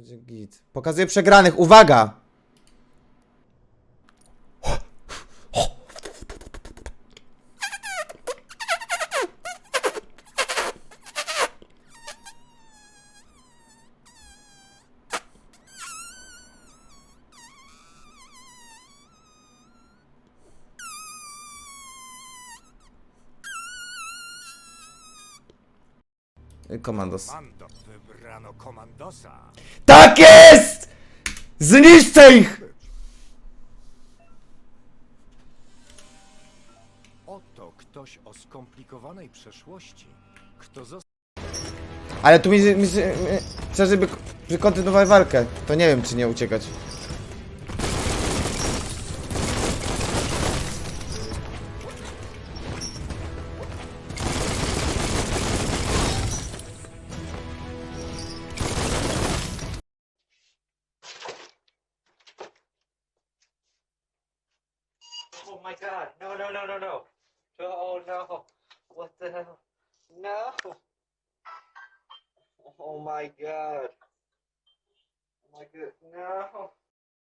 będzie git. Pokazuję przegranych, uwaga! Komandos. Wybrano komandosa. Tak jest! Zniszczę ich! Oto ktoś o skomplikowanej przeszłości. Kto został Ale tu mi, mi, mi chcę, żeby, żeby kontynuować walkę. To nie wiem, czy nie uciekać. Oh my god. No, no, no, no, no. Oh no. What the hell? No. Oh my god. Oh my god. No.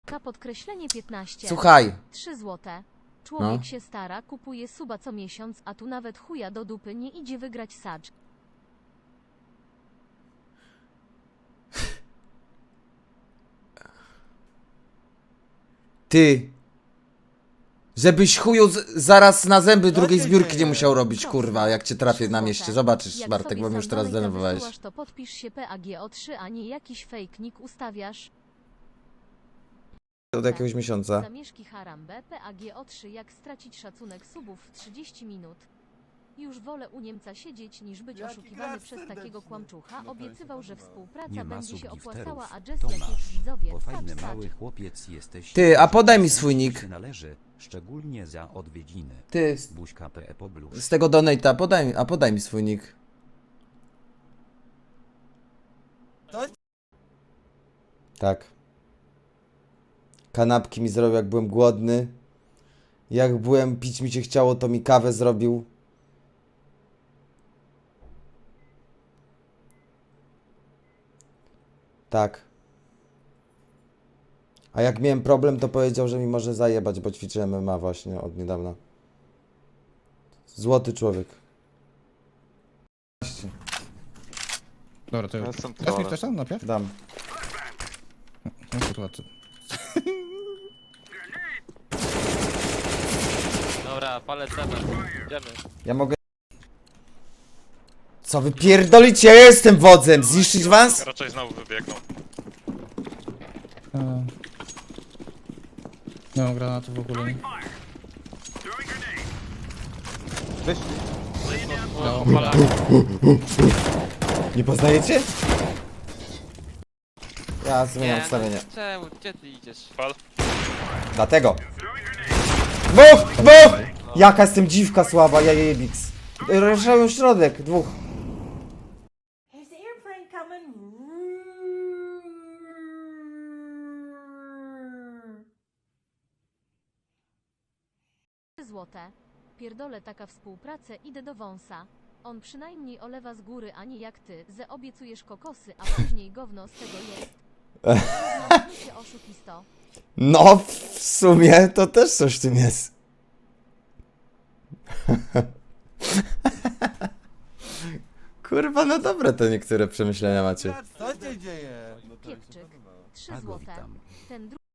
K podkreślenie 15. Słuchaj, 3 złote. Człowiek No. się stara, kupuje suba co miesiąc, a tu nawet chuja do dupy nie idzie wygrać sadż. ty. Żebyś chuju z, zaraz na zęby drugiej zbiórki nie musiał robić, kurwa, jak cię trafię na mieście. Zobaczysz, Jak Bartek, sobie bo mnie już sam teraz wysyłasz, to podpisz się PAGO3, a nie jakiś fake nick ustawiasz. Od jakiegoś miesiąca. Zamieszki Harambe PAGO3 jak stracić szacunek subów w 30 minut. Już wolę u Niemca siedzieć niż być oszukiwany przez takiego kłamczucha. Obiecywał, że współpraca Nie ma będzie się subgifterów. opłacała, a Jess To jak już masz, widzowie. Bo Wstacz, fajny wstacz. mały chłopiec jesteś. Ty, a podaj mi swój nick. Się należy, szczególnie za odwiedziny. Ty, z- Buźka PE z tego donate'a, podaj mi, a podaj mi swój nick. Tak. Kanapki mi zrobił, jak byłem głodny. Jak byłem, pić mi się chciało, to mi kawę zrobił. Tak. A jak miałem problem, to powiedział, że mi może zajebać, bo ćwiczę MMA właśnie od niedawna. Złoty człowiek. Dobra, to ja. jestem Dasz mi trolem. też tam najpierw? Dam. No kurwa, ty. Dobra, palę cenę. Idziemy. Ja mogę... Co wy pierdolicie? Ja jestem wodzem! Zniszczyć was? Raczej znowu wybiegną. E... Nie mam granatu w ogóle. nie? No. Nie poznajecie? Ja zmieniam ustawienie. Czemu? Gdzie ty idziesz? Pal. Dlatego. Buf! Buf! Jaka jestem dziwka słaba, ja jebiks. Ruszają środek, dwóch. Is the airplane coming? Trzy złote. Pierdolę taka współpracę, idę do wąsa. On przynajmniej olewa z góry, a nie jak ty, ze obiecujesz kokosy, a później gówno z tego jest. Się oszukisto. No, w sumie to też coś w tym jest. Kurwa, no dobre to niektóre przemyślenia macie. Piepczyk. Trzy złote. Ten drugi